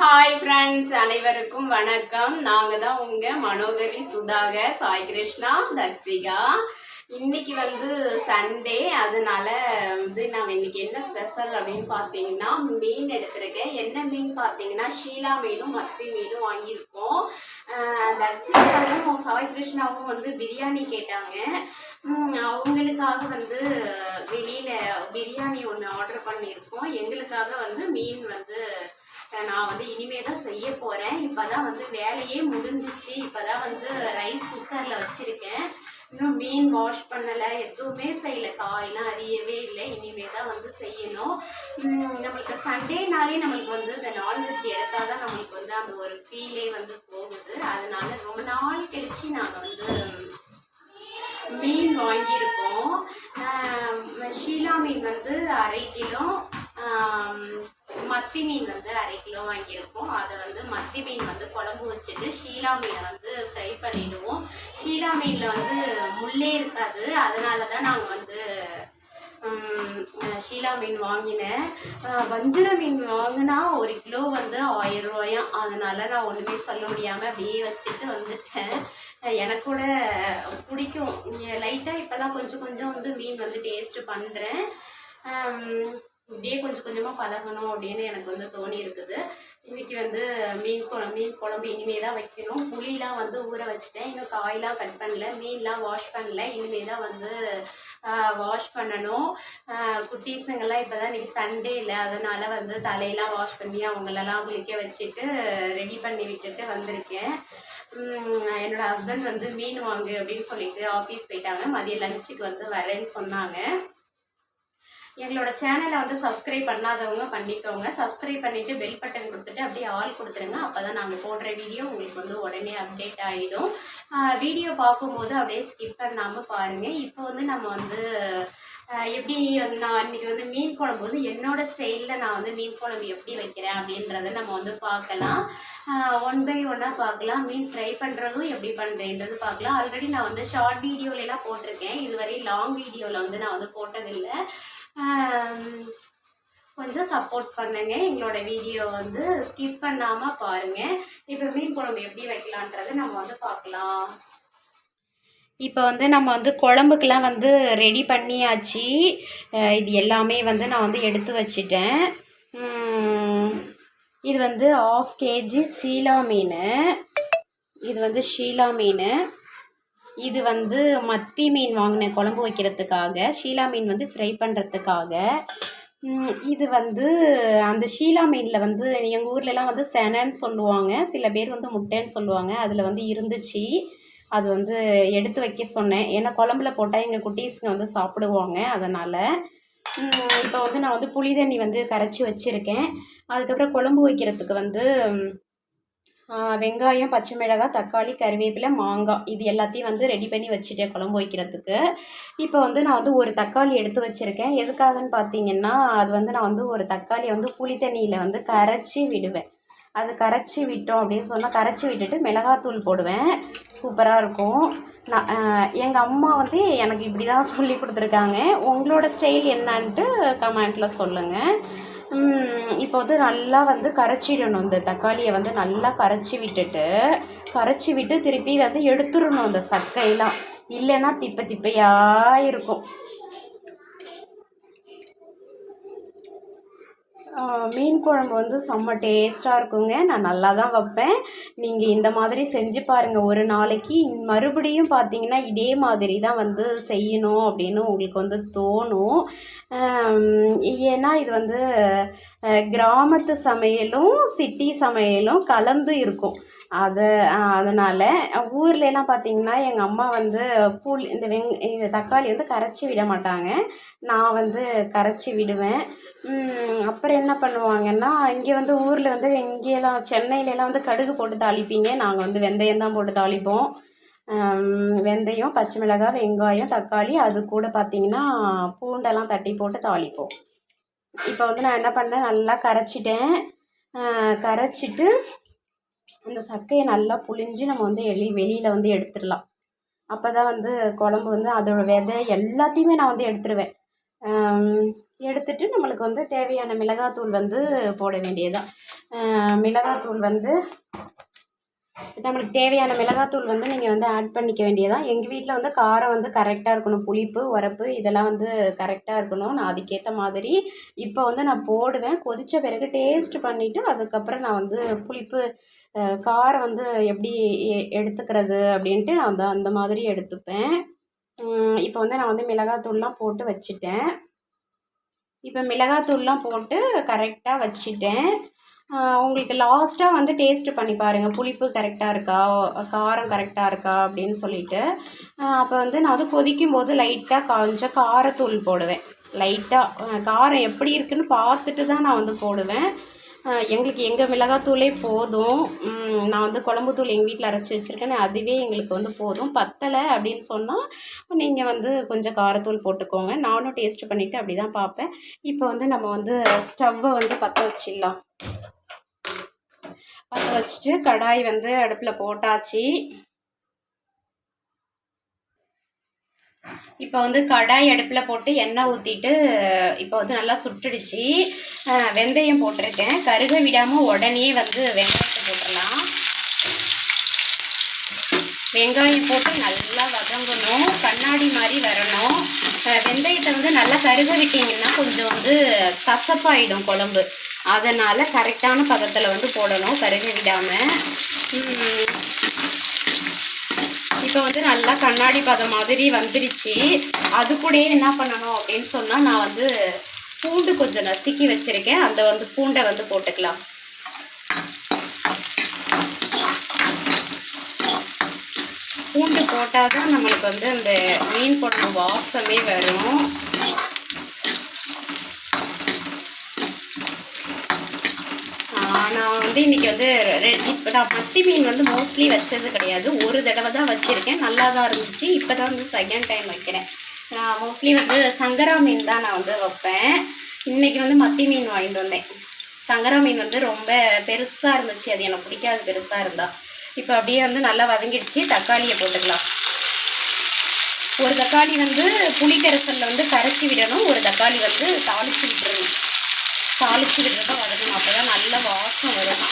Hi friends அனைவருக்கும் வணக்கம். நாங்க தான் உங்க மனோகரி சுதாகர் சாய் கிருஷ்ணா தக்ஷிகா இன்னைக்கு வந்து சண்டே அதனால வந்து நாங்கள் இன்னைக்கு என்ன ஸ்பெஷல் அப்படின்னு பார்த்தீங்கன்னா மீன் எடுத்திருக்கேன். என்ன மீன் பார்த்தீங்கன்னா ஷீலா மீனும் மத்தி மீனும் வாங்கியிருக்கோம். ஆஹ் சாய் கிருஷ்ணாவும் வந்து பிரியாணி கேட்டாங்க. அவங்களுக்காக வந்து வெளியில பிரியாணி ஒன்று ஆர்டர் பண்ணியிருக்கோம். எங்களுக்காக வந்து மீன் வந்து நான் வந்து இனிமே தான் செய்ய போகிறேன் இப்போ தான் வந்து வேலையே முடிஞ்சிச்சு. இப்போ தான் வந்து ரைஸ் குக்கரில் வச்சுருக்கேன். இன்னும் மீன் வாஷ் பண்ணலை. எதுவுமே செய்யலை. காயெல்லாம் அறியவே இல்லை. இனிமே தான் வந்து செய்யணும். நம்மளுக்கு சண்டேனாலே நம்மளுக்கு வந்து இந்த நான்வெஜ் எடுத்தால் தான் நம்மளுக்கு வந்து அந்த ஒரு ஃபீலே வந்து போகுது. அதனால ரொம்ப நாள் கழிச்சு நாங்கள் வந்து மீன் வாங்கியிருக்கோம். ஷீலா மீன் வந்து அரை கிலோ. மத்தி மீன் வந்து அரை கிலோ வாங்கியிருக்கோம். அதை வந்து மத்தி மீன் வந்து குழம்பு வச்சுட்டு ஷீலா மீனை வந்து ஃப்ரை பண்ணிடுவோம். ஷீலா மீனில் வந்து முள்ளே இருக்காது. அதனால தான் நாங்கள் வந்து ஷீலா மீன் வாங்கினேன். வஞ்சிர மீன் வாங்கினா ஒரு கிலோ வந்து ஆயிரம் ரூபாயும் அதனால நான் ஒன்றுமே சொல்ல முடியாமல் அப்படியே வச்சுட்டு வந்துட்டேன். எனக்கு கூட பிடிக்கும். லைட்டாக இப்போல்லாம் கொஞ்சம் கொஞ்சம் வந்து மீன் வந்து டேஸ்ட்டு பண்ணுறேன் இப்படியே கொஞ்சம் கொஞ்சமாக பழகணும் அப்படின்னு எனக்கு வந்து தோணி இருக்குது இன்னைக்கு வந்து மீன் குழம்பு மீன் குழம்பு இனிமே தான் வைக்கணும். புளிலாம் வந்து ஊற வச்சுட்டேன். இன்னும் காயெலாம் கட் பண்ணல. மீன்லாம் வாஷ் பண்ணல. இனிமே தான் வந்து வாஷ் பண்ணணும். குட்டீஸுங்கெல்லாம் இப்போ தான் இன்றைக்கி சண்டே இல்லை. அதனால் வந்து தலையெல்லாம் வாஷ் பண்ணி அவங்களெல்லாம் குளிக்க வச்சுட்டு ரெடி பண்ணி விட்டுட்டு வந்திருக்கேன். என்னோடய ஹஸ்பண்ட் வந்து மீன் வாங்கு அப்படின்னு சொல்லிட்டு ஆஃபீஸ் போயிட்டாங்க. மதியம் லஞ்சுக்கு வந்து வரேன்னு சொன்னாங்க. எங்களோட சேனலை வந்து சப்ஸ்கிரைப் பண்ணாதவங்க பண்ணிக்கோங்க. சப்ஸ்கிரைப் பண்ணிவிட்டு பெல் பட்டன் கொடுத்துட்டு அப்படியே ஆல் கொடுத்துருங்க. அப்போ தான் நாங்கள் போடுற வீடியோ உங்களுக்கு வந்து உடனே அப்டேட் ஆகிடும் வீடியோ பார்க்கும்போது அப்படியே ஸ்கிப் பண்ணாமல் பாருங்கள் இப்போ வந்து நம்ம வந்து எப்படி நான் அன்றைக்கி வந்து மீன் குழம்பு வந்து என்னோட ஸ்டைலில் நான் வந்து மீன் குழம்பு எப்படி வைக்கிறேன் அப்படின்றத நம்ம வந்து பார்க்கலாம். ஒன் பை ஒன்னாக பார்க்கலாம். மீன் ஃப்ரை பண்ணுறதும் எப்படி பண்ணுறேன்றது பார்க்கலாம். ஆல்ரெடி நான் வந்து ஷார்ட் வீடியோலலாம் போட்டிருக்கேன். இதுவரை லாங் வீடியோவில் வந்து நான் வந்து போட்டதில்லை. கொஞ்சம் சப்போர்ட் பண்ணுங்க. எங்களோட வீடியோ வந்து ஸ்கிப் பண்ணாமல் பாருங்கள் இப்போ மீன் குழம்பு எப்படி வைக்கலான்றதை நம்ம வந்து பார்க்கலாம். இப்போ வந்து நம்ம வந்து குழம்புக்கெலாம் வந்து ரெடி பண்ணியாச்சு. இது எல்லாமே வந்து நான் வந்து எடுத்து வச்சிட்டேன். இது வந்து ஆஃப் கேஜி சீலா மீன். இது வந்து ஷீலா மீன். இது வந்து மத்தி மீன் வாங்கினேன் குழம்பு வைக்கிறதுக்காக ஷீலா மீன் வந்து ஃப்ரை பண்ணுறதுக்காக இது வந்து அந்த ஷீலா மீனில் வந்து எங்கள் ஊர்லலாம் வந்து செனன்னு சொல்லுவாங்க. சில பேர் வந்து முட்டைன்னு சொல்லுவாங்க. அதில் வந்து இருந்துச்சு. அது வந்து எடுத்து வைக்க சொன்னேன். ஏன்னா குழம்புல போட்டால் எங்கள் குட்டீஸுங்க வந்து சாப்பிடுவாங்க. அதனால் இப்போ வந்து நான் வந்து புளி தண்ணி வந்து கரைச்சி வச்சுருக்கேன். அதுக்கப்புறம் குழம்பு வைக்கிறதுக்கு வந்து வெங்காயம் பச்சை மிளகாய் தக்காளி கருவேப்பிலை மாங்காய் இது எல்லாத்தையும் வந்து ரெடி பண்ணி வச்சுட்டேன் குழம்பு வைக்கிறதுக்கு. இப்போ வந்து நான் வந்து ஒரு தக்காளி எடுத்து வச்சுருக்கேன். எதுக்காகன்னு பார்த்தீங்கன்னா அது வந்து நான் வந்து ஒரு தக்காளியை வந்து புளி தண்ணியில் வந்து கரைச்சி விடுவேன். அது கரைச்சி விட்டோம் அப்படின்னு சொன்னால் கரைச்சி விட்டுட்டு மிளகாத்தூள் போடுவேன். சூப்பராக இருக்கும். நான் எங்கள் அம்மா வந்து எனக்கு இப்படி தான் சொல்லி கொடுத்துருக்காங்க. உங்களோட ஸ்டைல் என்னான்ட்டு கமெண்ட்டில் சொல்லுங்கள் இப்போ வந்து நல்லா வந்து கரைச்சிடணும். இந்த தக்காளியை வந்து நல்லா கரைச்சி விட்டுட்டு கரைச்சி விட்டு திருப்பி வந்து எடுத்துடணும் அந்த சக்கையெல்லாம். இல்லைன்னா திப்ப திப்பையாக இருக்கும். மீன் குழம்பு வந்து செம்ம டேஸ்ட்டாக இருக்குங்க. நான் நல்லா தான் வைப்பேன். நீங்கள் இந்த மாதிரி செஞ்சு பாருங்கள் ஒரு நாளைக்கு மறுபடியும் பார்த்தீங்கன்னா இதே மாதிரி தான் வந்து செய்யணும் அப்படின்னு உங்களுக்கு வந்து தோணும். ஏன்னா இது வந்து கிராமத்து சமையலும் சிட்டி சமையலும் கலந்து இருக்கும். அதை அதனால் ஊர்ல எல்லாம் பார்த்தீங்கன்னா எங்கள் அம்மா வந்து புளி இந்த வெங் இந்த தக்காளி வந்து கரைச்சி விட மாட்டாங்க. நான் வந்து கரைச்சி விடுவேன். அப்புறம் என்ன பண்ணுவாங்கன்னா இங்கே வந்து ஊரில் வந்து இங்கேலாம் சென்னையிலலாம் வந்து கடுகு போட்டு தாளிப்பீங்க. நாங்கள் வந்து வெந்தயம் தான் போட்டு தாளிப்போம். வெந்தயம் பச்சை மிளகாய் வெங்காயம் தக்காளி அது கூட பார்த்தீங்கன்னா பூண்டெல்லாம் தட்டி போட்டு தாளிப்போம். இப்போ வந்து நான் என்ன பண்ணேன் நல்லா கரைச்சிட்டேன். கரைச்சிட்டு இந்த சக்கையை நல்லா புழிஞ்சு நம்ம வந்து எளி வெளியில் வந்து எடுத்துடலாம். அப்போ தான் வந்து குழம்பு வந்து அதோட விதை எல்லாத்தையுமே நான் வந்து எடுத்துருவேன். எடுத்துட்டு நம்மளுக்கு வந்து தேவையான மிளகாத்தூள் வந்து போட வேண்டியதுதான். மிளகாத்தூள் வந்து நம்மளுக்கு தேவையான மிளகாத்தூள் வந்து நீங்கள் வந்து ஆட் பண்ணிக்க வேண்டியதான் எங்கள் வீட்டில் வந்து காரம் வந்து கரெக்டாக இருக்கணும். புளிப்பு உரப்பு இதெல்லாம் வந்து கரெக்டாக இருக்கணும். நான் அதுக்கேற்ற மாதிரி இப்போ வந்து நான் போடுவேன். கொதித்த பிறகு டேஸ்ட் பண்ணிவிட்டு அதுக்கப்புறம் நான் வந்து புளிப்பு காரம் வந்து எப்படி எ- எடுத்துக்கிறது அப்படின்ட்டு நான் வந்து அந்த மாதிரி எடுத்துப்பேன். இப்போ வந்து நான் வந்து மிளகாத்தூள்லாம் போட்டு வச்சுட்டேன். இப்போ மிளகாத்தூள்லாம் போட்டு கரெக்டாக வச்சுட்டேன். உங்களுக்கு லாஸ்ட்டாக வந்து டேஸ்ட்டு பண்ணி பாருங்கள் புளிப்பு கரெக்டாக இருக்கா? காரம் கரெக்டாக இருக்கா? அப்படின்னு சொல்லிட்டு. அப்போ வந்து நான் வந்து கொதிக்கும் போது லைட்டாக கொஞ்சம் காரத்தூள் போடுவேன். லைட்டாக காரம் எப்படி இருக்குன்னு பார்த்துட்டு தான் நான் வந்து போடுவேன். எங்களுக்கு எங்கள் மிளகாத்தூளே போதும். நான் வந்து குழம்புத்தூள் எங்கள் வீட்டில் அரைச்சி வச்சுருக்கேன் அதுவே எங்களுக்கு வந்து போதும். பத்தலை அப்படின்னு சொன்னால் நீங்கள் வந்து கொஞ்சம் காரத்தூள் போட்டுக்கோங்க. நானும் டேஸ்ட் பண்ணிவிட்டு அப்படி தான் பார்ப்பேன். இப்போ வந்து நம்ம வந்து ஸ்டவ்வை வந்து பற்ற வச்சிடலாம். பற்ற வச்சுட்டு கடாய் வந்து அடுப்பில் போட்டாச்சு. இப்போ வந்து கடாய் அடுப்பில் போட்டு எண்ணெய் ஊற்றிட்டு இப்போ வந்து நல்லா சுட்டுடுச்சு. வெந்தயம் போட்டிருக்கேன். கருக விடாமல் உடனே வந்து வெங்காயத்தை போட்டுடலாம். வெங்காயம் போட்டு நல்லா வதங்கணும். கண்ணாடி மாதிரி வரணும். வெந்தயத்தை வந்து நல்லா கருக விட்டிங்கன்னா கொஞ்சம் வந்து கசப்பாயிடும் குழம்பு. அதனால் கரெக்டான பதத்தில் வந்து போடணும் கருக விடாமல் இப்போ வந்து நல்லா கண்ணாடி பதம் மாதிரி வந்துடுச்சு அது கூடயே என்ன பண்ணணும் அப்படின்னு சொன்னால் நான் வந்து பூண்டு கொஞ்சம் நசுக்கி வச்சுருக்கேன். அந்த வந்து பூண்டை வந்து போட்டுக்கலாம். பூண்டு போட்டால் தான் நம்மளுக்கு வந்து அந்த மீன் குழம்பு வாசமே வரும். நான் வந்து இன்றைக்கி வந்து இப்போ நான் மத்தி மீன் வந்து மோஸ்ட்லி வச்சது கிடையாது. ஒரு தடவை தான் வச்சுருக்கேன். நல்லா தான் இருந்துச்சு. இப்போ தான் வந்து செகண்ட் டைம் வைக்கிறேன். நான் மோஸ்ட்லி வந்து சங்கரா மீன் தான் நான் வந்து வைப்பேன். இன்னைக்கு வந்து மத்தி மீன் வாங்கிட்டு வந்தேன். சங்கரா மீன் வந்து ரொம்ப பெருசாக இருந்துச்சு. அது எனக்கு பிடிக்காது பெருசாக இருந்தால் இப்போ அப்படியே வந்து நல்லா வதங்கிடுச்சு. தக்காளியை போட்டுக்கலாம். ஒரு தக்காளி வந்து புளிக்கரைசலில் வந்து கரைச்சி விடணும். ஒரு தக்காளி வந்து தாளிச்சு விட்டுறணும். தாளிச்சு விட்டுறத வதக்கணும் அப்போ தான் நல்ல வாசம் வரும்.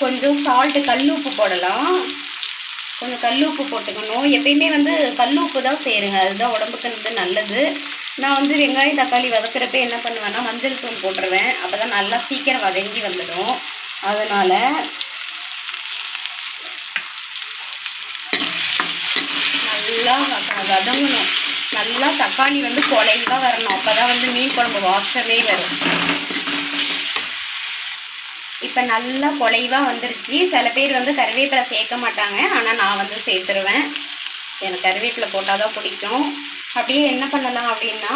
கொஞ்சம் சால்ட்டு கல் உப்பு போடலாம். கொஞ்சம் கல் உப்பு போட்டுக்கணும் எப்பயுமே வந்து கல் உப்பு தான் செய்கிறேங்க அதுதான் உடம்புக்கு வந்து நல்லது. நான் வந்து வெங்காயம் தக்காளி வதக்கிறப்ப என்ன பண்ணுவேன்னா மஞ்சள் தூள் போட்டுருவேன். அப்போ தான் நல்லா சீக்கிரம் வதங்கி வந்துடும். அதனால் நல்லா வதங்கணும். நல்லா தக்காளி வந்து குலைவா வரணும். அப்போ தான் வந்து மீன் குழம்பு வாசமே வரும். இப்போ நல்லா குலைவா வந்துருச்சு. சில பேர் வந்து கருவேப்பிலை சேர்க்க மாட்டாங்க. ஆனால் நான் வந்து சேர்த்துருவேன். எனக்கு கருவேப்பிலை போட்டால் தான் பிடிக்கும். அப்படியே என்ன பண்ணலாம் அப்படின்னா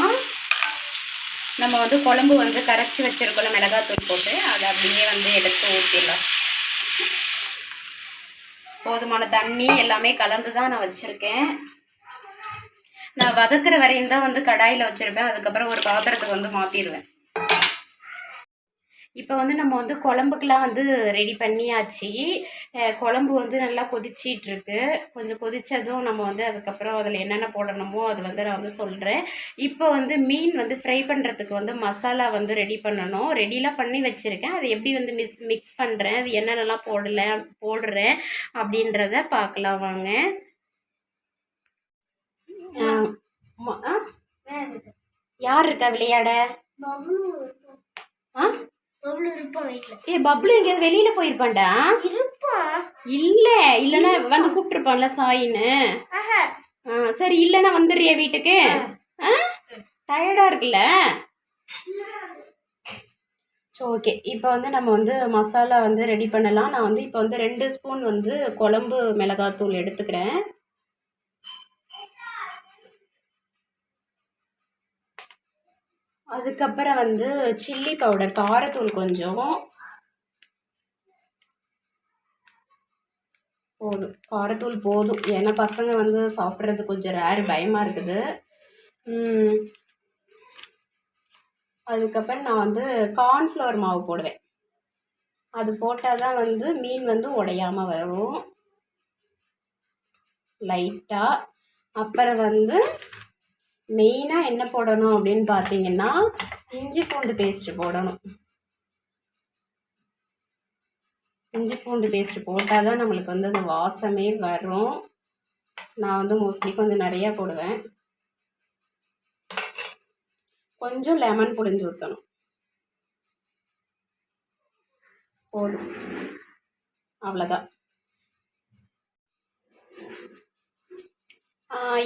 நம்ம வந்து குழம்பு வந்து கரைச்சி வச்சுருக்கோம் மிளகாத்தூள் போட்டு அதை அப்படியே வந்து எடுத்து ஊற்றிடலாம் போதுமான தண்ணி எல்லாமே கலந்து தான் நான் வச்சுருக்கேன். நான் வதக்குற வரையும் தான் வந்து கடாயில் வச்சுருப்பேன். அதுக்கப்புறம் ஒரு பாத்திரத்துக்கு வந்து மாற்றிடுவேன் இப்போ வந்து நம்ம வந்து குழம்புக்கெலாம் வந்து ரெடி பண்ணியாச்சு. குழம்பு வந்து நல்லா கொதிச்சிட்ருக்கு. கொஞ்சம் கொதித்ததும் நம்ம வந்து அதுக்கப்புறம் அதில் என்னென்ன போடணுமோ அது வந்து நான் வந்து சொல்கிறேன் இப்போ வந்து மீன் வந்து ஃப்ரை பண்ணுறதுக்கு வந்து மசாலா வந்து ரெடி பண்ணணும். ரெடிலாம் பண்ணி வச்சுருக்கேன். அது எப்படி வந்து மிஸ் மிக்ஸ் பண்ணுறேன் அது என்னென்னலாம் போடல போடுறேன் அப்படின்றத பார்க்கலாம் வாங்க. யார் இருக்கா விளையாட? ஆ? ஏ பப்ளு எங்கேயாவது வெளியில போயிருப்பான்டா? இருப்பான் இல்ல இல்லைன்னா வந்து கூப்பிட்டுருப்பான்ல சாயின்னு. சரி இல்லனா வந்துடுறியா வீட்டுக்கு? ஆ? டயர்டா இருக்குல்ல? So okay. இப்போ வந்து நம்ம வந்து மசாலா வந்து ரெடி பண்ணலாம். நான் வந்து இப்போ வந்து ரெண்டு ஸ்பூன் வந்து குழம்பு மிளகாத்தூள் எடுத்துக்கிறேன். அதுக்கப்புறம் வந்து சில்லி பவுடர் காரத்தூள் கொஞ்சம். போதும். காரத்தூள் போதும். ஏன்னா பசங்க வந்து சாப்பிட்றது கொஞ்சம் ரேர் பயமாக இருக்குது. அதுக்கப்புறம் நான் வந்து கார்ன்ஃப்ளவர் மாவு போடுவேன். அது போட்டால் தான் வந்து மீன் வந்து உடையாமல் வரும். லைட்டாக அப்புறம் வந்து மெயினாக என்ன போடணும் அப்படின்னு பார்த்தீங்கன்னா இஞ்சி பூண்டு பேஸ்ட்டு போடணும். இஞ்சி பூண்டு பேஸ்ட்டு போட்டால் தான் நம்மளுக்கு வந்து அந்த வாசமே வரும். நான் வந்து மோஸ்ட்லி கொஞ்சம் நிறையா போடுவேன். கொஞ்சம் லெமன் புழிஞ்சு ஊற்றணும் போதும். அவ்வளோதான்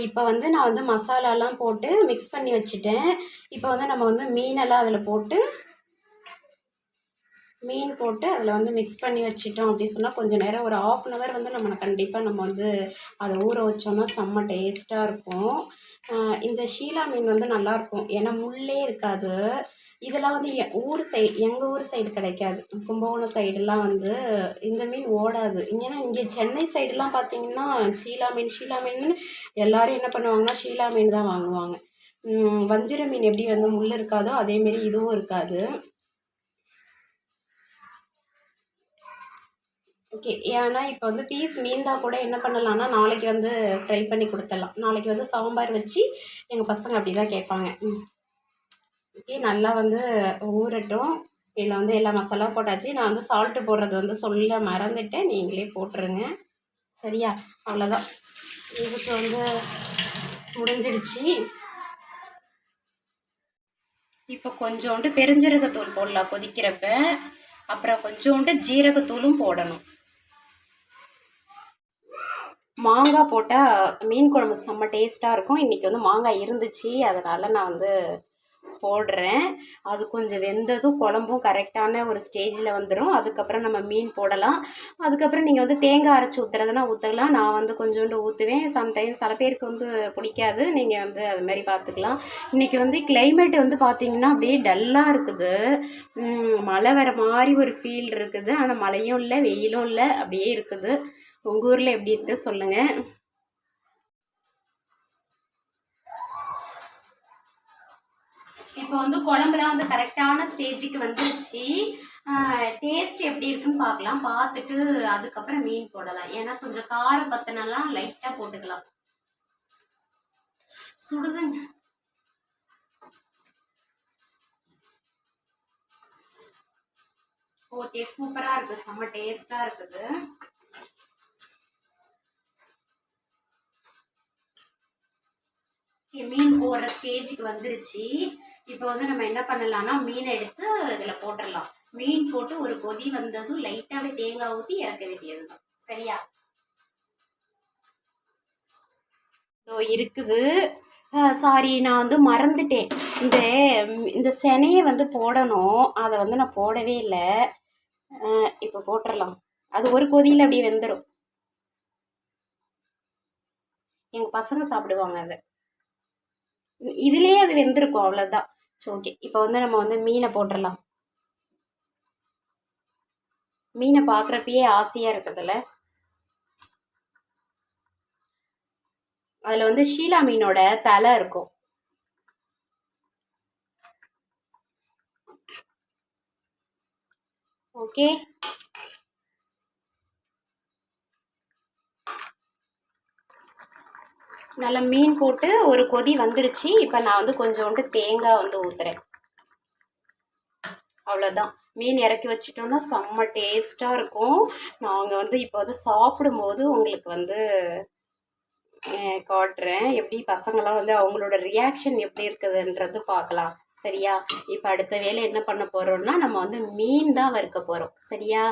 இப்போ வந்து நான் வந்து மசாலாலாம் போட்டு மிக்ஸ் பண்ணி வச்சுட்டேன். இப்போ வந்து நம்ம வந்து மீனெல்லாம் அதில் போட்டு மீன் போட்டு அதில் வந்து மிக்ஸ் பண்ணி வச்சிட்டோம் அப்படின்னு சொன்னால் கொஞ்சம் நேரம் ஒரு ஆஃப் அன் ஹவர் வந்து நம்ம கண்டிப்பாக நம்ம வந்து அதை ஊற வச்சோம்னா செம்ம டேஸ்ட்டாக இருக்கும். இந்த ஷீலா மீன் வந்து நல்லாயிருக்கும் ஏன்னா முள்ளே இருக்காது. இதெல்லாம் வந்து என் ஊர் சைடு எங்கள் ஊர் சைடு கிடைக்காது. கும்பகோணம் சைடெல்லாம் வந்து இந்த மீன் ஓடாது. ஏன்னா இங்கே சென்னை சைடெலாம் பார்த்தீங்கன்னா ஷீலா மீன் ஷீலா மீன் எல்லோரும் என்ன பண்ணுவாங்கன்னா ஷீலா மீன் தான் வாங்குவாங்க. வஞ்சிர மீன் எப்படி வந்து முள் இருக்காதோ அதேமாரி இதுவும் இருக்காது. ஓகே ஏன்னா இப்போ வந்து பீஸ் மீந்தா கூட என்ன பண்ணலாம்னா நாளைக்கு வந்து ஃப்ரை பண்ணி கொடுத்துடலாம். நாளைக்கு வந்து சாம்பார் வச்சு எங்கள் பசங்க அப்படி தான் கேட்பாங்க நல்லா வந்து ஊறட்டும். இதில் வந்து எல்லா மசாலா போட்டாச்சு. நான் வந்து சால்ட்டு போடுறது வந்து சொல்ல மறந்துட்டேன். நீங்களே போட்டுருங்க. சரியா? அவ்வளோதான் இதுக்கு வந்து முடிஞ்சிடுச்சு. இப்போ கொஞ்சோண்டு பெருஞ்சீரகத்தூள் போடலாம் கொதிக்கிறப்ப. அப்புறம் கொஞ்சோண்டு ஜீரகத்தூளும் போடணும். மாங்காய் போட்டால் மீன் குழம்பு செம்ம டேஸ்ட்டாக இருக்கும். இன்றைக்கி வந்து மாங்காய் இருந்துச்சு. அதனால் நான் வந்து போடுறேன். அது கொஞ்சம் வெந்ததும் குழம்பும் கரெக்டான ஒரு ஸ்டேஜில் வந்துடும் அதுக்கப்புறம் நம்ம மீன் போடலாம். அதுக்கப்புறம் நீங்கள் வந்து தேங்காய் அரைச்சி ஊற்றுறதுனா ஊற்றலாம் நான் வந்து கொஞ்சோண்டு ஊற்றுவேன் சம்டைம்ஸ் சில பேருக்கு வந்து பிடிக்காது. நீங்கள் வந்து அது மாதிரி பார்த்துக்கலாம் இன்றைக்கி வந்து கிளைமேட் வந்து பார்த்தீங்கன்னா அப்படியே டல்லாக இருக்குது. மழை வர மாதிரி ஒரு ஃபீல் இருக்குது. ஆனால் மழையும் இல்லை வெயிலும் இல்லை. அப்படியே இருக்குது. உங்கள் ஊரில் எப்படி சொல்லுங்கள் இப்போ வந்து குழம்புலாம் வந்து கரெக்டான ஸ்டேஜுக்கு வந்துருச்சு. டேஸ்ட் எப்படி இருக்குன்னு பார்க்கலாம். பார்த்துட்டு அதுக்கப்புறம் மீன் போடலாம். ஏன்னா கொஞ்சம் காரம் பத்தினெல்லாம் லைட்டாக போட்டுக்கலாம். சுடுதுங்க ஓகே சூப்பராக இருக்குது செம்ம டேஸ்ட்டாக இருக்குது. மீன் போடுற ஸ்டேஜுக்கு வந்துருச்சு. இப்போ வந்து நம்ம என்ன பண்ணலாம்னா மீனை எடுத்து இதில் போட்டுடலாம் மீன் போட்டு ஒரு கொதி வந்ததும் லைட்டாக தேங்காய் ஊற்றி இறக்க வேண்டியது தான் சரியா? இதோ இருக்குது. சாரி நான் வந்து மறந்துட்டேன். இந்த இந்த செனையை வந்து போடணும். அதை வந்து நான் போடவே இல்லை. இப்போ போட்டுடலாம் அது ஒரு கொதியில் அப்படியே வெந்துடும் எங்கள் பசங்க சாப்பிடுவாங்க அதை. இதுலேயே அது வெந்திருக்கும் அவ்வளோதான் ஸோ ஓகே இப்போ வந்து நம்ம வந்து மீனை போட்டுடலாம் மீனை பார்க்குறப்பயே ஆசையாக இருக்குதுல்ல? அதில் வந்து ஷீலா மீனோட தலை இருக்கும். ஓகே நல்லா மீன் போட்டு ஒரு கொதி வந்துருச்சு. இப்போ நான் வந்து கொஞ்சோண்டு தேங்காய் வந்து ஊற்றுறேன் அவ்வளோதான் மீன் இறக்கி வச்சிட்டோன்னா செம்ம டேஸ்ட்டாக இருக்கும். நாங்கள் வந்து இப்போ வந்து சாப்பிடும்போது உங்களுக்கு வந்து காட்டுறேன். எப்படி பசங்களாம் வந்து அவங்களோட ரியாக்ஷன் எப்படி இருக்குதுன்றது பார்க்கலாம். சரியா? இப்போ அடுத்த வேலை என்ன பண்ண போகிறோம்னா நம்ம வந்து மீன் தான் வறுக்க போகிறோம் சரியா?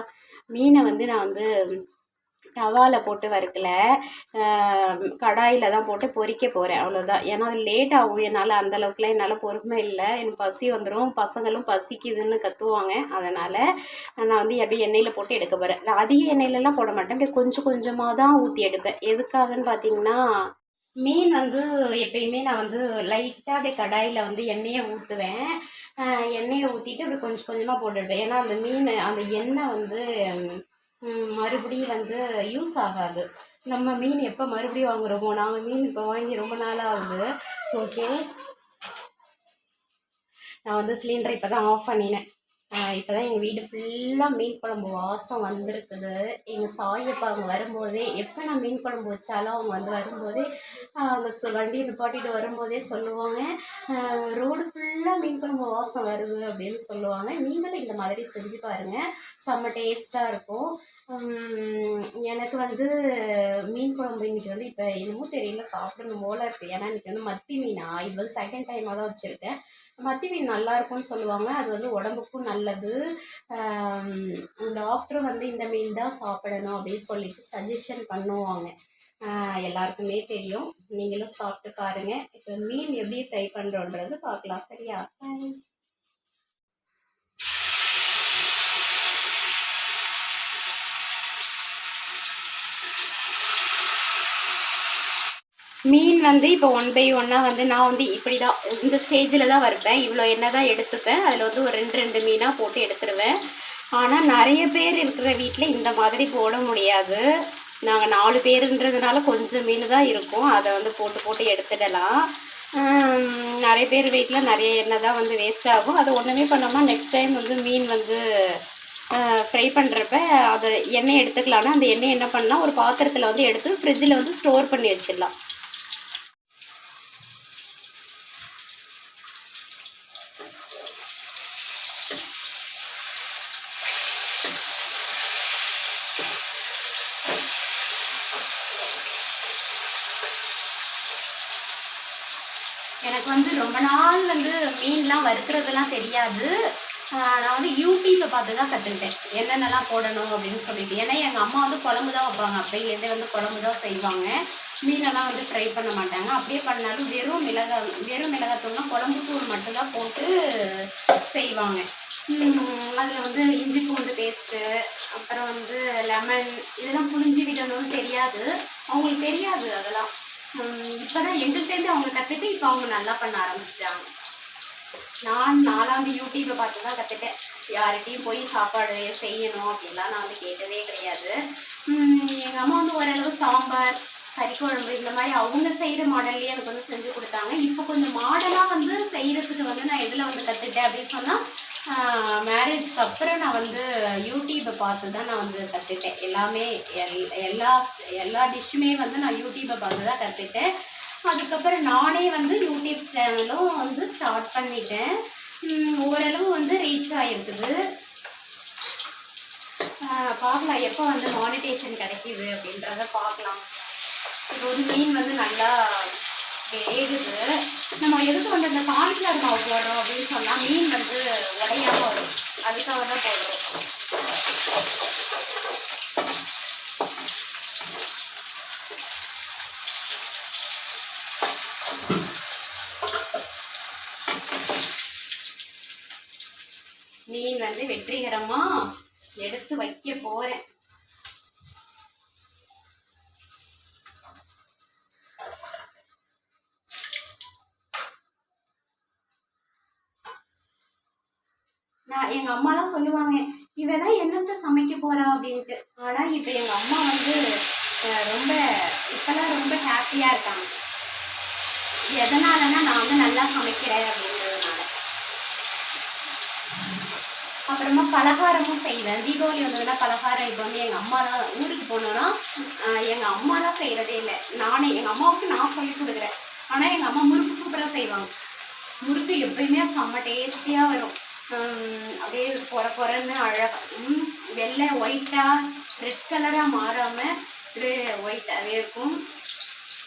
மீனை வந்து நான் வந்து தவாவில் போட்டு வறுக்கல. கடாயில் தான் போட்டு பொறிக்க போகிறேன் அவ்வளோதான் ஏன்னா அது லேட் ஆகும். என்னால் அந்தளவுக்குலாம் என்னால் பொறுமை இல்லை. எனக்கு பசி வந்துடும் பசங்களும் பசிக்குதுன்னு கத்துவாங்க. அதனால் நான் வந்து அப்படியே எண்ணெயில் போட்டு எடுக்க போகிறேன் நான் அதிக எண்ணெயிலலாம் போட மாட்டேன். அப்படியே கொஞ்சம் கொஞ்சமாக தான் ஊற்றி எடுப்பேன். எதுக்காகன்னு பார்த்தீங்கன்னா மீன் வந்து எப்பயுமே நான் வந்து லைட்டாக அப்படியே கடாயில் வந்து எண்ணெயை ஊற்றுவேன் எண்ணெயை ஊற்றிட்டு அப்படி கொஞ்சம் கொஞ்சமாக போட்டுடுவேன். ஏன்னா அந்த மீன் அந்த எண்ணெய் வந்து மறுபடியும் வந்து யூஸ் ஆகாது. நம்ம மீன் எப்போ மறுபடியும் வாங்குறோமோ நாங்கள் மீன் இப்போ வாங்கி ரொம்ப நாளாக ஆகுது ஸோ ஓகே நான் வந்து சிலிண்டரை இப்போ தான் ஆஃப் பண்ணினேன். இப்போ தான் எங்கள் வீடு ஃபுல்லாக மீன் குழம்பு வாசம் வந்திருக்குது. எங்கள் சாயப்பா அவங்க வரும்போதே எப்போ நான் மீன் குழம்பு வச்சாலும் அவங்க வந்து வரும்போதே அவங்க சு- வண்டியை நிப்பாட்டிட்டு வரும்போதே சொல்லுவாங்க ரோடு ஃபுல்லாக மீன் குழம்பு வாசம் வருது அப்படின்னு சொல்லுவாங்க. நீங்களும் இந்த மாதிரி செஞ்சு பாருங்கள் செம்ம டேஸ்ட்டாக இருக்கும். எனக்கு வந்து மீன் குழம்பு இன்றைக்கி வந்து இப்போ என்னமோ தெரியல சாப்பிடணும் போல இருக்குது ஏன்னா இன்னைக்கு வந்து மத்தி மீனா இது வந்து செகண்ட் டைமாக தான் வச்சுருக்கேன். மத்தி மீன் நல்லா இருக்கும்னு சொல்லுவாங்க. அது வந்து உடம்புக்கும் நல்லது. டாக்டர் வந்து இந்த மீன் தான் சாப்பிடணும் அப்படின்னு சொல்லிட்டு சஜஷன் பண்ணுவாங்க. எல்லாருக்குமே தெரியும். நீங்களும் சாப்பிட்டு பாருங்க. இப்போ மீன் எப்படி ஃப்ரை பண்ணுறோன்றது பார்க்கலாம் சரியா? மீன் வந்து இப்போ ஒன் பை ஒன்னாக வந்து நான் வந்து இப்படி தான் இந்த ஸ்டேஜில் தான் வறுப்பேன். இவ்வளோ எண்ணெய் தான் எடுத்துப்பேன். அதில் வந்து ஒரு ரெண்டு ரெண்டு மீனாக போட்டு எடுத்துருவேன். ஆனால் நிறைய பேர் இருக்கிற வீட்டில் இந்த மாதிரி போட முடியாது. நாங்கள் நாலு பேருன்றதுனால கொஞ்சம் மீன் தான் இருக்கும். அதை வந்து போட்டு போட்டு எடுத்துடலாம். நிறைய பேர் வீட்டில் நிறைய எண்ணெய் தான் வந்து வேஸ்ட் ஆகும். அதை ஒன்றுமே பண்ணாமல் நெக்ஸ்ட் டைம் வந்து மீன் வந்து ஃப்ரை பண்ணுறப்ப அதை எண்ணெய் எடுத்துக்கலாம்னா அந்த எண்ணெய் என்ன பண்ணால் ஒரு பாத்திரத்தில் வந்து எடுத்து ஃப்ரிட்ஜில் வந்து ஸ்டோர் பண்ணி வச்சிடலாம் எனக்கு வந்து ரொம்ப வந்து மீன்லாம் வறுக்கிறதுலாம் தெரியாது. நான் வந்து யூடியூப்பில் பார்த்து தான் கற்றுக்கிட்டேன் என்னென்னலாம் போடணும் அப்படின்னு சொல்லிட்டு. ஏன்னா எங்கள் அம்மா வந்து குழம்பு தான் வைப்பாங்க. அப்பையிலேருந்தே வந்து குழம்பு தான் செய்வாங்க. மீனெல்லாம் வந்து ஃப்ரை பண்ண மாட்டாங்க. அப்படியே பண்ணாலும் வெறும் மிளகா வெறும் மிளகாத்தூள்னா குழம்பு தூள் மட்டும்தான் போட்டு செய்வாங்க. அதில் வந்து இஞ்சி பூண்டு பேஸ்ட்டு அப்புறம் வந்து லெமன் இதெல்லாம் புளிஞ்சு விடணும்னு தெரியாது. அவங்களுக்கு தெரியாது அதெல்லாம். இப்போ தான் எங்கள்கிட்டேருந்து அவங்க கற்றுட்டு இப்போ அவங்க நல்லா பண்ண ஆரம்பிச்சிட்டாங்க. நான் நாலாவது யூடியூப்பை பார்த்து தான் கற்றுட்டேன் யார்கிட்டையும் போய் சாப்பாடு செய்யணும் அப்படின்லாம் நான் வந்து கேட்டதே கிடையாது. எங்கள் அம்மா வந்து ஓரளவு சாம்பார் கறி குழம்பு இந்த மாதிரி அவங்க செய்கிற மாடல்லையே எனக்கு வந்து செஞ்சு கொடுத்தாங்க. இப்போ கொஞ்சம் மாடலாக வந்து செய்கிறதுக்கு வந்து நான் எதில் வந்து கற்றுக்கிட்டேன் அப்படின்னு சொன்னால் மேரேஜ்க்கு அப்புறம் நான் வந்து யூடியூப்பை பார்த்து தான் நான் வந்து கற்றுக்கிட்டேன் எல்லாமே எல் எல்லா எல்லா டிஷ்ஷுமே வந்து நான் யூடியூப்பை பார்த்து தான் கற்றுக்கிட்டேன் அதுக்கப்புறம் நானே வந்து யூடியூப் சேனலும் வந்து ஸ்டார்ட் பண்ணிட்டேன். ஓரளவு வந்து ரீச் ஆகிருக்குது பார்க்கலாம் எப்போ வந்து மானிட்டேஷன் கிடைக்கிது அப்படின்றத பார்க்கலாம். இப்போ வந்து மீன் வந்து நல்லா வேகுது. நம்ம எதுக்கு வந்து இந்த கார்ன்ஃப்ளவர் மாவு போடுறோம் அப்படின்னு சொன்னால் மீன் வந்து உடையாமல் வரும். அதுக்காக தான் போடுறோம். மீன் வந்து வெற்றிகரமா எடுத்து வைக்க போறேன். நான் எங்க அம்மாலாம் சொல்லுவாங்க இவெல்லாம் என்னத்த சமைக்க போறா? அப்படின்ட்டு. ஆனா இப்ப எங்க அம்மா வந்து ரொம்ப இப்பெல்லாம் ரொம்ப ஹாப்பியா இருக்காங்க. எதனாலன்னா நான் வந்து நல்லா சமைக்கிறேன் அப்படின்னு. அப்புறமா பலகாரமும் செய்வேன். தீபாவளி வந்ததுன்னா பலகாரம் இப்போ வந்து எங்கள் அம்மா தான் ஊருக்கு போனோன்னா எங்கள் அம்மா தான் செய்கிறதே இல்லை. நானே எங்கள் அம்மாவுக்கு நான் சொல்லி கொடுக்குறேன். ஆனால் எங்கள் அம்மா முறுக்கு சூப்பராக செய்வாங்க. முறுக்கு எப்பயுமே செம்ம டேஸ்டியாக வரும். அப்படியே பொற பொறன்னு அழகாக வெள்ளை ஒயிட்டாக ரெட் கலராக மாறாமல் அப்படியே ஒயிட்டாகவே இருக்கும்.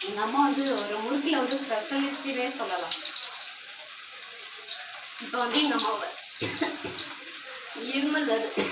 எங்கள் அம்மா வந்து ஒரு முறுக்கில் வந்து ஸ்பெஷலிஸ்ட்டுமே சொல்லலாம். இப்போ வந்து எங்கள் அம்மாவை. இருமல் வருது